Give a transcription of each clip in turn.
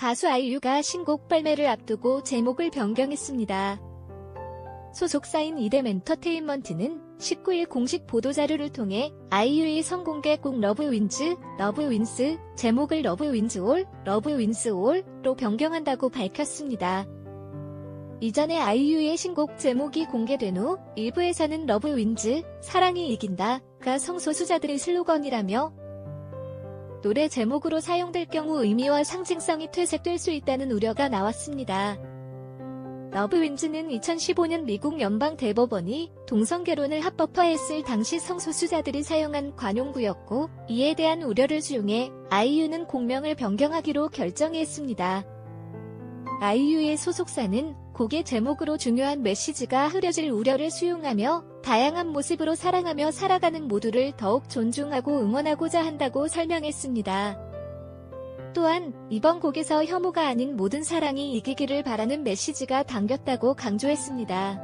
가수 아이유가 신곡 발매를 앞두고 제목을 변경했습니다. 소속사인 이뎀 엔터테인먼트는 19일 공식 보도자료를 통해 아이유의 선공개 곡 러브 윈즈, 러브 윈스, 제목을 러브 윈즈 올, 러브 윈스 올로 변경한다고 밝혔습니다. 이전에 아이유의 신곡 제목이 공개된 후 일부에서는 러브 윈즈, 사랑이 이긴다 가 성소수자들의 슬로건이라며 노래 제목으로 사용될 경우 의미와 상징성이 퇴색될 수 있다는 우려가 나왔습니다. 러브 윈즈는 2015년 미국 연방 대법원이 동성 결혼을 합법화했을 당시 성소수자들이 사용한 관용구였고 이에 대한 우려를 수용해 아이유는 공명을 변경하기로 결정했습니다. 아이유의 소속사는 곡의 제목으로 중요한 메시지가 흐려질 우려를 수용하며 다양한 모습으로 사랑하며 살아가는 모두를 더욱 존중하고 응원하고자 한다고 설명했습니다. 또한 이번 곡에서 혐오가 아닌 모든 사랑이 이기기를 바라는 메시지가 담겼다고 강조했습니다.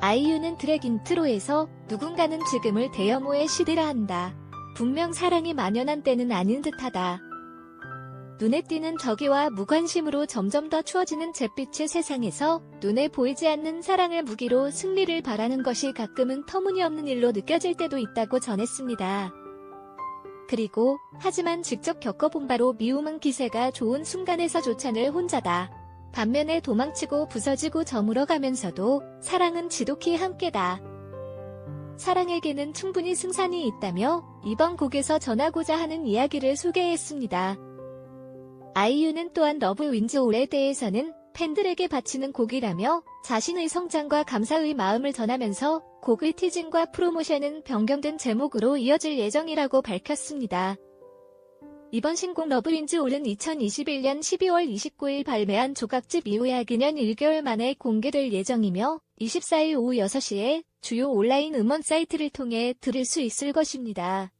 아이유는 트랙 인트로에서 누군가는 지금을 대혐오의 시대라 한다. 분명 사랑이 만연한 때는 아닌 듯하다. 눈에 띄는 저기와 무관심으로 점점 더 추워지는 잿빛의 세상에서 눈에 보이지 않는 사랑을 무기로 승리를 바라는 것이 가끔은 터무니없는 일로 느껴질 때도 있다고 전했습니다. 그리고 하지만 직접 겪어본 바로 미움은 기세가 좋은 순간에서조차는 혼자다. 반면에 도망치고 부서지고 저물어가면서도 사랑은 지독히 함께다. 사랑에게는 충분히 승산이 있다며 이번 곡에서 전하고자 하는 이야기를 소개했습니다. 아이유는 또한 러브 윈즈 올에 대해서는 팬들에게 바치는 곡이라며 자신의 성장과 감사의 마음을 전하면서 곡의 티징과 프로모션은 변경된 제목으로 이어질 예정이라고 밝혔습니다. 이번 신곡 러브윈즈 올은 2021년 12월 29일 발매한 조각집 이후에 하기년 1개월 만에 공개될 예정이며 24일 오후 6시에 주요 온라인 음원 사이트를 통해 들을 수 있을 것입니다.